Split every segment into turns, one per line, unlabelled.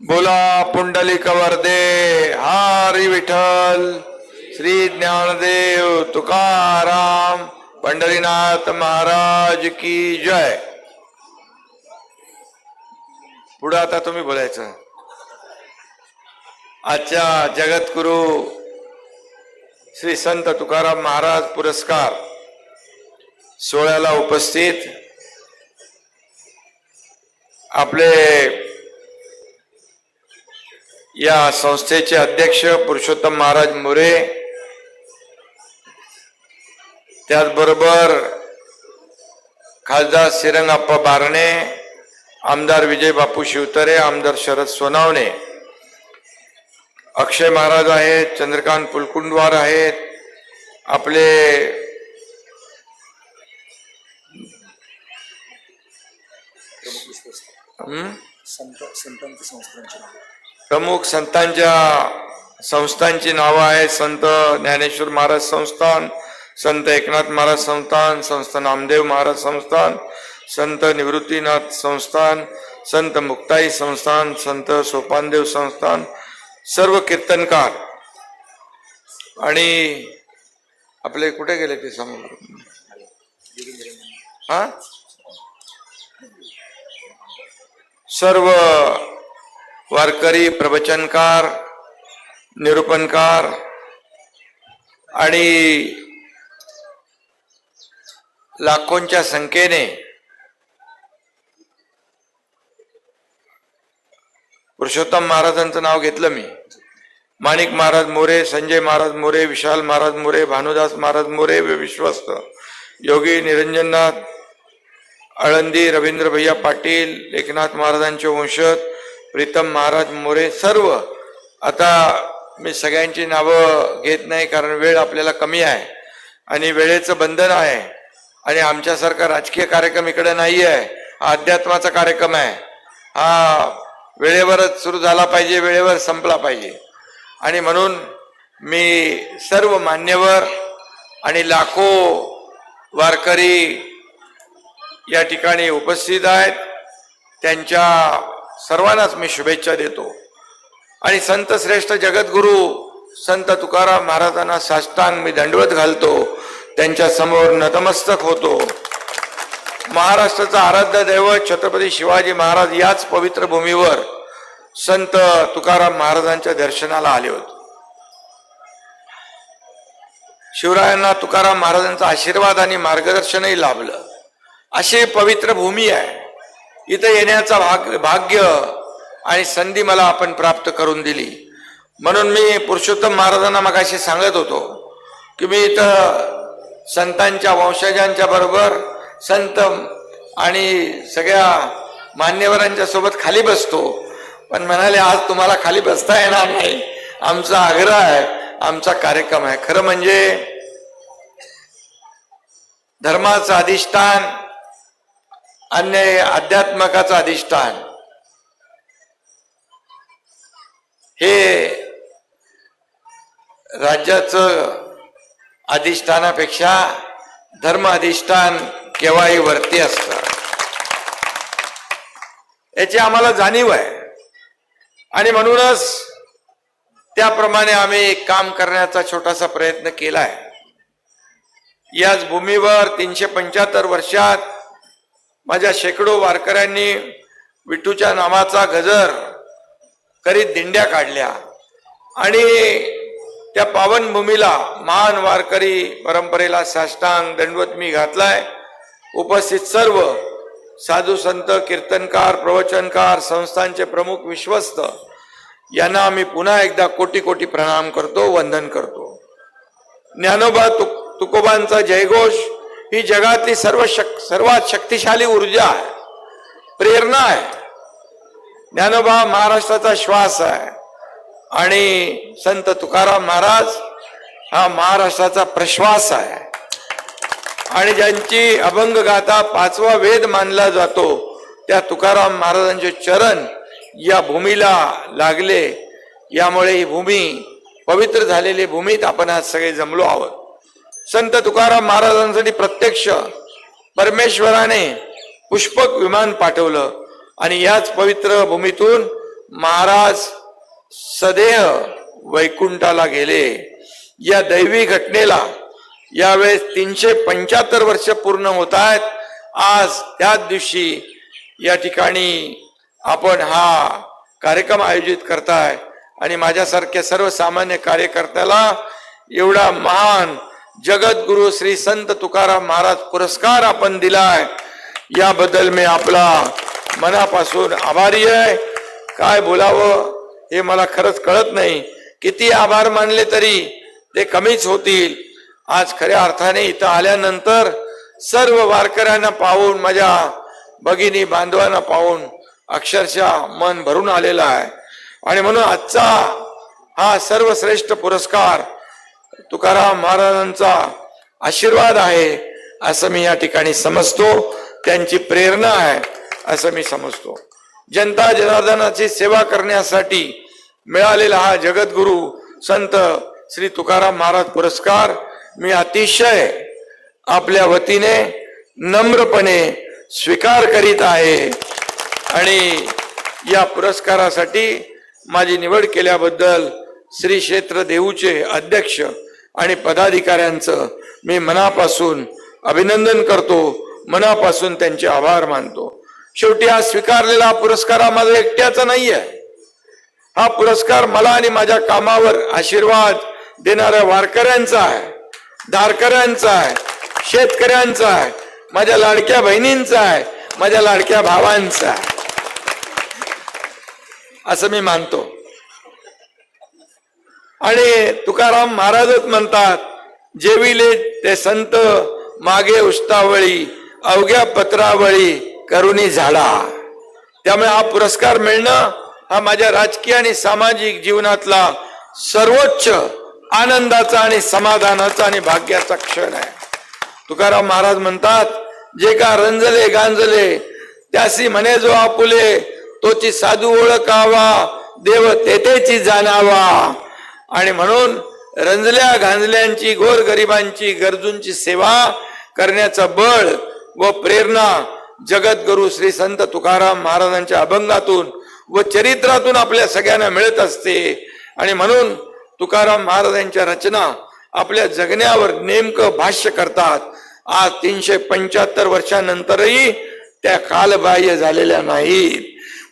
बोला पुंडलिक वर्दे हरी विठ्ठल श्री ज्ञानदेव तुकाराम पंढरीनाथ महाराज की जय. पुढं आता तुम्ही बोलायचं. आजच्या जगद्गुरु श्री संत तुकाराम महाराज पुरस्कार सोहळ्याला उपस्थित आपले या संस्थेचे अध्यक्ष पुरुषोत्तम महाराज मोरे त्याचबरोबर खासदार श्रीरंगाप्पा बारणे आमदार विजय बापू शिवतरे आमदार शरद सोनावणे. अक्षय महाराज आहेत चंद्रकांत पुलकुंडवार आहेत आपले?
संत संतांची संस्थांची
प्रमुख संतांच्या संस्थांची नावं आहेत. संत ज्ञानेश्वर महाराज संस्थान संत एकनाथ महाराज संस्थान संत नामदेव महाराज संस्थान संत निवृत्तीनाथ संस्थान संत मुक्ताई संस्थान संत सोपानदेव संस्थान सर्व कीर्तनकार. आणि आपले कुठे गेले ते समोर हा? सर्व वारकरी प्रवचनकार निरूपणकार आणि लाखोंच्या संख्येने पुरुषोत्तम महाराजांचं नाव घेतलं मी. माणिक महाराज मोरे संजय महाराज मोरे विशाल महाराज मोरे भानुदास महाराज मोरे विश्वस्त योगी निरंजननाथ आळंदी रवींद्र भैया पाटील एकनाथ महाराजांचे वंशज प्रीतम महाराज मोरे सर्व. आता मी सगळ्यांची नावं घेत नाही कारण वेळ आपल्याला कमी आहे आणि वेळेचं बंधन आहे आणि आमच्यासारखा राजकीय कार्यक्रम इकडे नाही आहे. हा अध्यात्माचा कार्यक्रम आहे. हा वेळेवरच सुरू झाला पाहिजे वेळेवर संपला पाहिजे. आणि म्हणून मी सर्व मान्यवर आणि लाखो वारकरी या ठिकाणी उपस्थित आहेत. त्यांच्या सर्वांनाच मी शुभेच्छा देतो. आणि संत श्रेष्ठ जगद्गुरु संत तुकाराम महाराजांना साष्टांग मी दंडवत घालतो. त्यांच्यासमोर नतमस्तक होतो. महाराष्ट्राचा आराध्य दैवत छत्रपती शिवाजी महाराज याच पवित्र भूमीवर संत तुकाराम महाराजांच्या दर्शनाला आले होते. शिवरायांना तुकाराम महाराजांचा आशीर्वाद आणि मार्गदर्शनही लाभलं. अशी पवित्र भूमी आहे. इथं येण्याचा भाग भाग्य आणि संधी मला आपण प्राप्त करून दिली. म्हणून मी पुरुषोत्तम महाराजांना मगाशी सांगत होतो की मी इथं संतांच्या वंशजांच्या बरोबर संत आणि सगळ्या मान्यवरांच्या सोबत खाली बसतो. पण म्हणाले आज तुम्हाला खाली बसता येणार नाही. आमचा आग्रह आहे आमचा कार्यक्रम आहे. खरं म्हणजे धर्माचं अधिष्ठान अन्य अध्यात्मकाचं अधिष्ठान. हे राज्याचं अधिष्ठानापेक्षा धर्म अधिष्ठान केव्हाही वरती असत. याची आम्हाला जाणीव आहे. आणि म्हणूनच त्याप्रमाणे आम्ही एक काम करण्याचा छोटासा प्रयत्न केलाय. याच भूमीवर तीनशे पंच्याहत्तर वर्षात माझ्या शेकडो वारकऱ्यांनी विठूच्या नामाचा गजर करीत दिंड्या काढल्या. आणि त्या पावनभूमीला महान वारकरी परंपरेला साष्टांग दंडवत मी घातलाय. उपस्थित सर्व साधू संत कीर्तनकार प्रवचनकार संस्थांचे प्रमुख विश्वस्त यांना आम्ही पुन्हा एकदा कोटी कोटी प्रणाम करतो वंदन करतो. ज्ञानोबा तुक तुकोबांचा जयघोष ही जगातली सर्व शक सर्वात शक्तिशाली ऊर्जा आहे. प्रेरणा आहे. ज्ञानोबा महाराष्ट्राचा श्वास आहे. आणि संत तुकाराम महाराज हा महाराष्ट्राचा प्रश्वास आहे. आणि ज्यांची अभंग गाथा पाचवा वेद मानला जातो त्या तुकाराम महाराजांचे चरण या भूमीला लागले. यामुळे ही भूमी पवित्र झालेली भूमीत आपण आज सगळे जमलो आहोत. संत तुकाराम महाराजांसाठी प्रत्यक्ष परमेश्वराने पुष्पक विमान पाठवलं आणि याच पवित्र भूमीतून महाराज सदेह वैकुंठाला गेले. या दैवी घटनेला यावेळेस तीनशे पंच्याहत्तर वर्ष पूर्ण होत आहेत. आज त्याच दिवशी या ठिकाणी आपण हा कार्यक्रम आयोजित करताय. आणि माझ्यासारख्या सर्वसामान्य कार्यकर्त्याला एवढा महान जगद्गुरु श्री संत तुकाराम महाराज पुरस्कार आपण दिलाय. याबद्दल मी आपला मनापासून आभारी आहे. काय बोलावं हे मला खरंच कळत नाही. किती आभार मानले तरी ते कमीच होतील. आज खऱ्या अर्थाने इथं आल्यानंतर सर्व वारकऱ्यांना पाहून माझ्या भगिनी बांधवांना पाहून अक्षरशः मन भरून आलेलं आहे. आणि म्हणून आजचा हा सर्वश्रेष्ठ पुरस्कार तुकाराम महाराजांचा आशीर्वाद आहे असं मी या ठिकाणी समजतो. त्यांची प्रेरणा आहे असं मी समजतो. जनता जनार्दनाची सेवा करण्यासाठी मिळालेला हा जगद्गुरु संत श्री तुकाराम महाराज पुरस्कार मी अतिशय आपल्या वतीने नम्रपणे स्वीकार करीत आहे. आणि या पुरस्कारासाठी माझी निवड केल्याबद्दल श्री क्षेत्र देऊचे अध्यक्ष आणि पदाधिकाऱ्यांचं मी मनापासून अभिनंदन करतो मनापासून त्यांचे आभार मानतो. शेवटी हा स्वीकारलेला पुरस्कार हा माझा एकट्याचा नाही आहे हा पुरस्कार मला आणि माझ्या कामावर आशीर्वाद देणाऱ्या वारकऱ्यांचा आहे दारकऱ्यांचा आहे शेतकऱ्यांचा आहे माझ्या लाडक्या बहिणींचा आहे माझ्या लाडक्या भावांचा आहे. असं मी मानतो. आणि तुकाराम महाराजच म्हणतात जेविले ते संत मागे उष्टावळी अवघ्या पत्रावळी करुणी झाला. त्यामुळे हा पुरस्कार मिळणं हा माझ्या राजकीय आणि सामाजिक जीवनातला सर्वोच्च आनंदाचा आणि समाधानाचा आणि भाग्याचा क्षण आहे. तुकाराम महाराज म्हणतात जे का रंजले गांजले त्यासी म्हणे जो आपुले तोची साधू ओळखावा देव तेथेची जाणावा. आणि म्हणून रंजल्या गांजल्यांची गोर गरिबांची गरजूंची सेवा करण्याचं बळ व प्रेरणा जगद्गुरु श्री संत तुकाराम महाराजांच्या अभंगातून व चरित्रातून आपल्या सगळ्यांना मिळत असते. आणि म्हणून तुकाराम महाराजांच्या रचना आपल्या जगण्यावर नेमकं भाष्य करतात. आज तीनशे पंच्याहत्तर वर्षानंतरही त्या कालबाह्य झालेल्या नाहीत.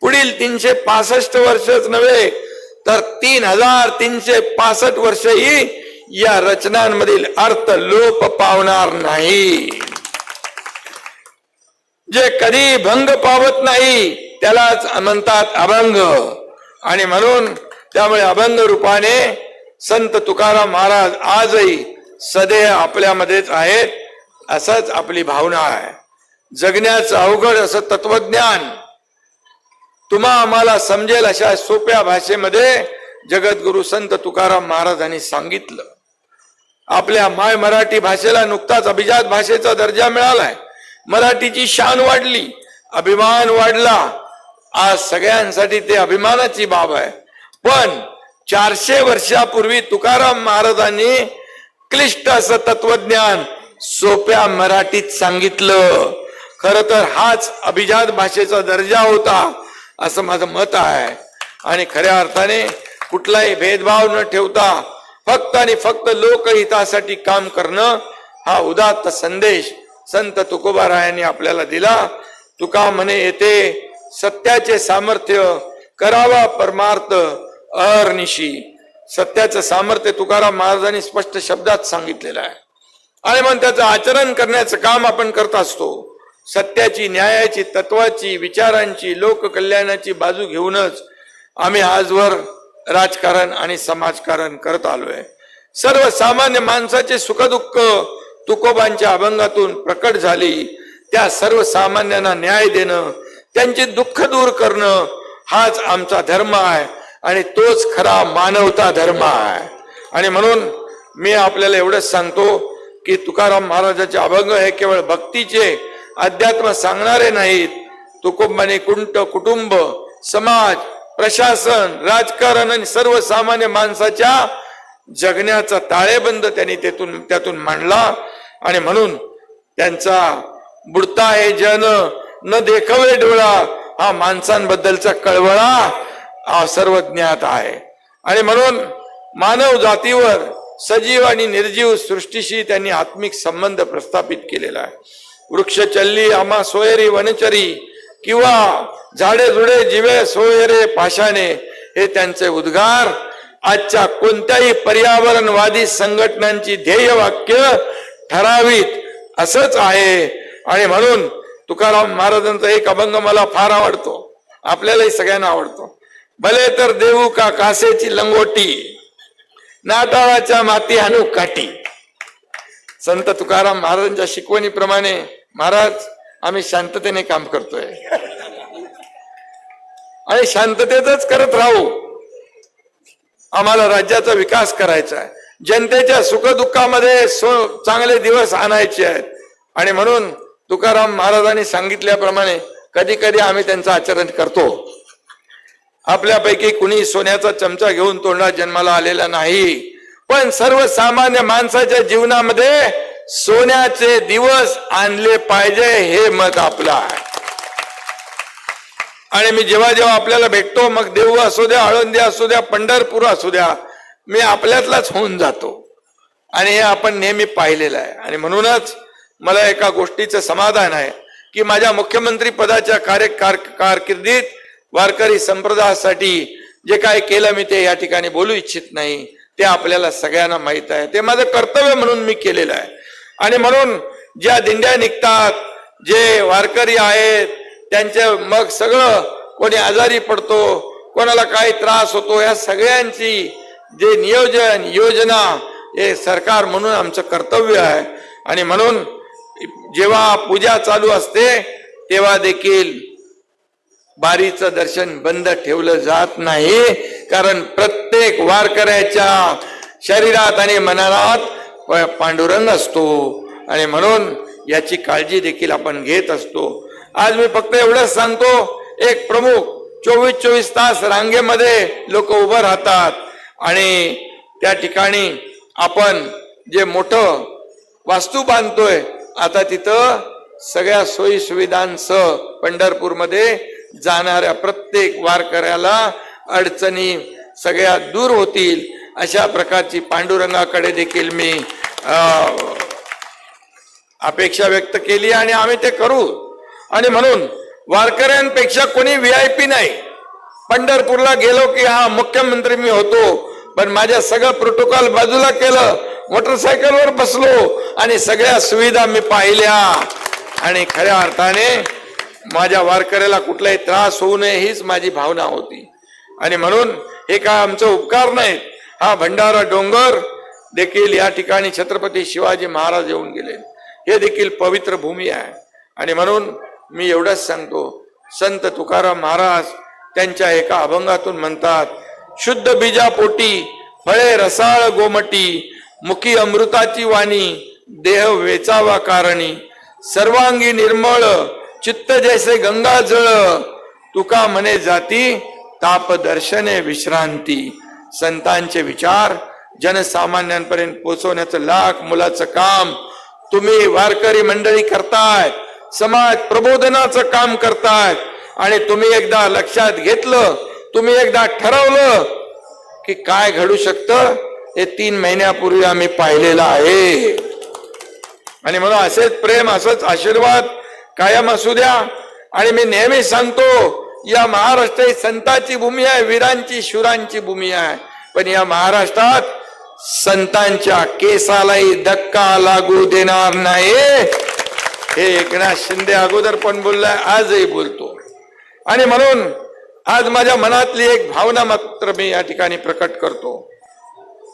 पुढील तीनशे पासष्ट वर्षच नव्हे तर तीन हजार तीनशे पासष्ट वर्षही या रचनांमधील अर्थ लोप पावणार नाही. जे कधी भंग पावत नाही त्यालाच म्हणतात अभंग. आणि म्हणून त्यामुळे अभंग रूपाने संत तुकाराम महाराज आजही सदैव आपल्यामध्येच आहेत असंच आपली भावना आहे. जगण्याचं अवघड असं तत्वज्ञान तुम्हा आम्हाला समजेल अशा सोप्या भाषेमध्ये जगद्गुरु संत तुकाराम महाराजांनी सांगितलं. आपल्या माय मराठी भाषेला नुकताच अभिजात भाषेचा दर्जा मिळालाय. मराठीची शान वाढली अभिमान वाढला. आज सगळ्यांसाठी ते अभिमानाची बाब आहे. पण चारशे वर्षापूर्वी तुकाराम महाराजांनी क्लिष्ट असं तत्वज्ञान सोप्या मराठीत सांगितलं. खर तर हाच अभिजात भाषेचा दर्जा होता. असं माझं मत आहे. आणि खऱ्या अर्थाने कुठलाही भेदभाव न ठेवता फक्त आणि फक्त लोकहितासाठी काम करणं हा उदात्त संदेश संत तुकोबारायांनी आपल्याला दिला. तुका म्हणे येते सत्याचे सामर्थ्य करावा परमार्थ अहर्निशी सत्याचं सामर्थ्य तुकाराम महाराजांनी स्पष्ट शब्दात सांगितलेलं आहे. आणि मग त्याचं आचरण करण्याचं काम आपण करत असतो. सत्याची न्यायाची तत्वाची विचारांची लोककल्याणाची बाजू घेऊनच आम्ही आजवर राजकारण आणि समाजकारण करत आलोय. सर्वसामान्य माणसाचे सुखदुःख तुकोबांच्या अभंगातून प्रकट झाली. त्या सर्वसामान्यांना न्याय देणं त्यांचे दुःख दूर करणं हाच आमचा धर्म आहे आणि तोच खरा मानवता धर्म आहे. आणि म्हणून मी आपल्याला एवढंच सांगतो की तुकाराम महाराजाचे अभंग हे केवळ भक्तीचे अध्यात्म सांगणारे नाहीत. तुकुंबाने कुंट कुटुंब समाज प्रशासन राजकारण आणि सर्वसामान्य माणसाच्या जगण्याचा ताळेबंद त्यांनी त्यातून त्यातून मांडला. आणि म्हणून त्यांचा बुडता हे जन न देखवे डोळा हा माणसांबद्दलचा कळवळा हा सर्व ज्ञात आहे. आणि म्हणून मानव जातीवर सजीव आणि निर्जीव सृष्टीशी त्यांनी आत्मिक संबंध प्रस्थापित केलेला आहे. वृक्ष चल्ली आमा सोयरी वनचरी किंवा झाडे झुडे जिवे सोयरे पाशाने हे त्यांचे उद्गार. आजच्या कोणत्याही पर्यावरणवादी संघटनांची ध्येय वाक्य ठरावीत असंच आहे. आणि म्हणून तुकाराम महाराजांचा एक अभंग मला फार आवडतो. आपल्यालाही सगळ्यांना आवडतो. भले तर देऊ का कासेची लंगोटी नाताळाच्या माती आणू काठी. संत तुकाराम महाराजांच्या शिकवणीप्रमाणे महाराज आम्ही शांततेने काम करतोय. आणि शांततेतच करत राहू. आम्हाला राज्याचा विकास करायचा आहे. जनतेच्या सुखदुःखामध्ये चांगले दिवस आणायचे आहेत. आणि म्हणून तुकाराम महाराजांनी सांगितल्याप्रमाणे कधी कधी आम्ही त्यांचं आचरण करतो. आपल्यापैकी कुणी सोन्याचा चमचा घेऊन तोंडात जन्माला आलेला नाही. पण सर्वसामान्य माणसाच्या जीवनामध्ये सोन्याचे दिवस आणले पाहिजे हे मत आपलं आहे. आणि मी जेव्हा जेव्हा आपल्याला भेटतो मग देऊ असू द्या आळंदी असू द्या पंढरपूर असू द्या मी आपल्यातलाच होऊन जातो. आणि हे आपण नेहमी पाहिलेलं आहे. आणि म्हणूनच मला एका गोष्टीचं समाधान आहे की माझ्या मुख्यमंत्री पदाच्या कार्य कारकिर्दीत वारकरी संप्रदायासाठी जे काय केलं मी ते या ठिकाणी बोलू इच्छित नाही. ते आपल्याला सगळ्यांना माहीत आहे. ते माझं कर्तव्य म्हणून मी केलेलं आहे. आणि म्हणून ज्या दिंड्या निघतात जे वारकरी आहेत त्यांचे मग सगळं कोणी आजारी पडतो कोणाला काही त्रास होतो या सगळ्यांची जे नियोजन योजना हे सरकार म्हणून आमचं कर्तव्य आहे. आणि म्हणून जेव्हा पूजा चालू असते तेव्हा देखील बारीचं दर्शन बंद ठेवलं जात नाही. कारण प्रत्येक वारकऱ्याच्या शरीरात आणि मनात पांडुरंग असतो. आणि म्हणून याची काळजी देखील आपण घेत असतो. आज मी फक्त एवढंच सांगतो एक प्रमुख चोवीस चोवीस तास रांगेमध्ये लोक उभं राहतात. आणि त्या ठिकाणी आपण जे मोठं वास्तू बांधतोय आता तिथं सगळ्या सोयी सुविधांसह पंढरपूरमध्ये जाणाऱ्या प्रत्येक वारकऱ्याला अडचणी सगळ्या दूर होतील. अशा प्रकारची पांडुरंगाकडे देखील मी अपेक्षा व्यक्त केली आणि आम्ही ते करू. आणि म्हणून वारकऱ्यांपेक्षा कोणी व्ही आय पी नाही. पंढरपूरला गेलो की हा मुख्यमंत्री मी होतो. पण माझ्या सगळं प्रोटोकॉल बाजूला केलं. मोटरसायकलवर बसलो आणि सगळ्या सुविधा मी पाहिल्या. आणि खऱ्या अर्थाने माझ्या वारकऱ्याला कुठलाही त्रास होऊ नये हीच माझी भावना होती. आणि म्हणून हे काय आमचं उपकार नाहीत हा भंडारा डोंगर देखील या ठिकाणी छत्रपती शिवाजी महाराज येऊन गेले. हे देखील पवित्र भूमी आहे. आणि म्हणून मी एवढंच सांगतो संत तुकाराम महाराज त्यांच्या एका अभंगातून म्हणतात शुद्ध बीजापोटी फळे रसाळ गोमटी मुखी अमृताची वाणी देह वेचावा कारणी सर्वांगी निर्मळ चित्त जैसे गंगा जळ तुका म्हणे जाती ताप दर्शने विश्रांती. संतांचे विचार जनसामान्यांपर्यंत पोहोचवण्याचं लाख मुलाचं काम तुम्ही वारकरी मंडळी करतायत समाज प्रबोधनाचं काम करतायत आणि तुम्ही एकदा लक्षात घेतलं तुम्ही एकदा ठरवलं की काय घडू शकतं हे तीन महिन्यापूर्वी आम्ही पाहिलेलं आहे. आणि म्हणून असेच प्रेम असंच आशीर्वाद कायम असू द्या. आणि मी नेहमी सांगतो या महाराष्ट्र ही संतांची भूमी आहे वीरांची शुरांची भूमी आहे. पण या महाराष्ट्रात संतांच्या केसालाही धक्का लागू देणार नाही. हे एकनाथ शिंदे अगोदर पण बोललाय आजही बोलतो. आणि म्हणून आज माझ्या मनातली एक भावना मात्र मी या ठिकाणी प्रकट करतो.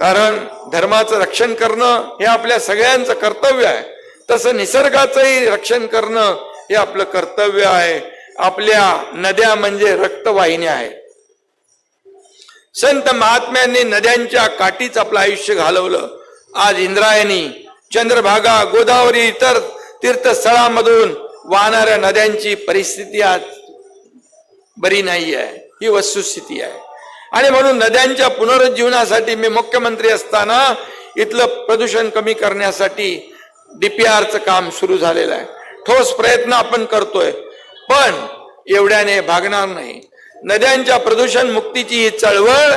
कारण धर्माचं रक्षण करणं हे आपल्या सगळ्यांचं कर्तव्य आहे. तसं निसर्गाचंही रक्षण करणं हे आपलं कर्तव्य आहे. आपल्या नद्या म्हणजे रक्तवाहिन्या आहेत. संत महात्म्यांनी नद्यांच्या काठीच आपलं आयुष्य घालवलं. आज इंद्रायणी चंद्रभागा गोदावरी इतर तीर्थस्थळामधून वाहणाऱ्या नद्यांची परिस्थिती आज बरी नाही आहे. ही वस्तुस्थिती आहे. आणि म्हणून नद्यांच्या पुनरुज्जीवनासाठी मी मुख्यमंत्री असताना इथलं प्रदूषण कमी करण्यासाठी डीपीआरचं काम सुरू झालेलं आहे. ठोस प्रयत्न आपण करतोय. पण एवढ्याने भागणार नाही. नद्यांच्या प्रदूषण मुक्तीची ही चळवळ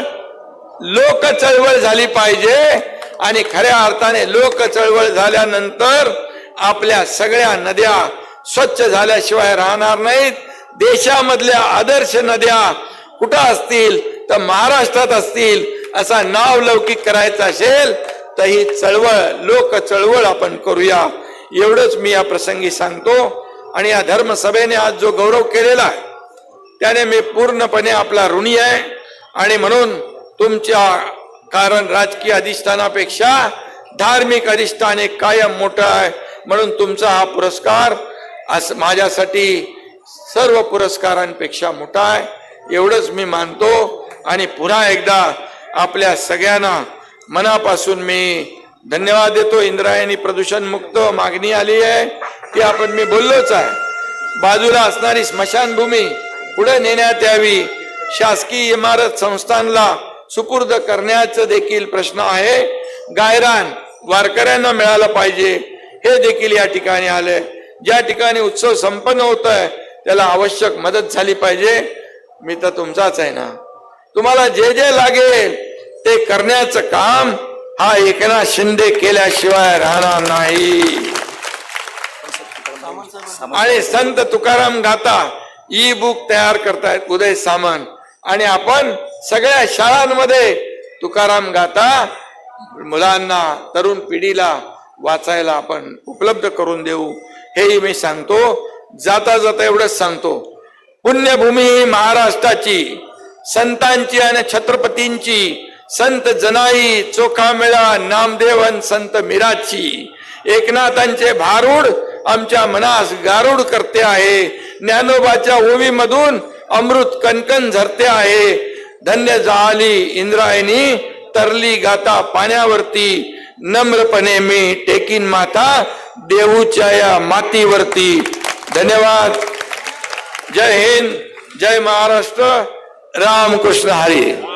लोक चळवळ झाली पाहिजे आणि खऱ्या अर्थाने लोक चळवळ झाल्यानंतर आपल्या सगळ्या नद्या स्वच्छ झाल्याशिवाय राहणार नाहीत. देशामधल्या आदर्श नद्या कुठं असतील? तर महाराष्ट्रात असतील. असा नाव लौकिक करायचा असेल तर ही चळवळ लोक चळवळ आपण करूया. एवढंच मी या प्रसंगी सांगतो. आणि या धर्मसभेने आज जो गौरव केलेला आहे त्याने मी पूर्णपणे आपला ऋणी आहे. आणि म्हणून तुमच्या कारण राजकीय अधिष्ठानापेक्षा धार्मिक अधिष्ठान एक कायम मोठं आहे. म्हणून तुमचा हा पुरस्कार असं माझ्यासाठी सर्व पुरस्कारांपेक्षा मोठा आहे. एवढंच मी मानतो. आणि पुन्हा एकदा आपल्या सगळ्यांना मनापासून मी धन्यवाद देतो. इंद्रायणी प्रदूषण मुक्त मागणी आली आहे. ते आपण मी बोललोच आहे. बाजूला असणारी स्मशानभूमी पुढे नेण्यात यावी. शासकीय इमारत संस्थांना सुपूर्द करण्याचं देखील प्रश्न आहे. गायरान वारकऱ्यांना मिळालं पाहिजे. हे देखील या ठिकाणी आलंय. ज्या ठिकाणी उत्सव संपन्न होत आहे त्याला आवश्यक मदत झाली पाहिजे. मी तर तुमचाच आहे ना. तुम्हाला जे जे लागेल ते करण्याचं काम हा एकनाथ शिंदे केल्याशिवाय राहणार नाही. आणि संत तुकाराम गाता ई बुक तयार करतायत उदय सामंत. आणि आपण सगळ्या शाळांमध्ये तुकाराम गाता मुलांना तरुण पिढीला वाचायला आपण उपलब्ध करून देऊ हेही मी सांगतो. जाता जाता एवढंच सांगतो. पुण्यभूमी ही महाराष्ट्राची संतांची आणि छत्रपतींची संत जनाई चोखा मेळा नामदेवन संत मिराची एकनाथांचे भारूड आमच्या मनास गारुड करते आहे. ज्ञानोबाच्या ओवीमधून अमृत कणकण झरते आहे. धन्य झाली इंद्रायणी तरली गाता पाण्यावरती. नम्रपणे मी टेकीन माथा देऊच्या या मातीवरती. धन्यवाद. जय हिंद जय महाराष्ट्र. रामकृष्ण हरी.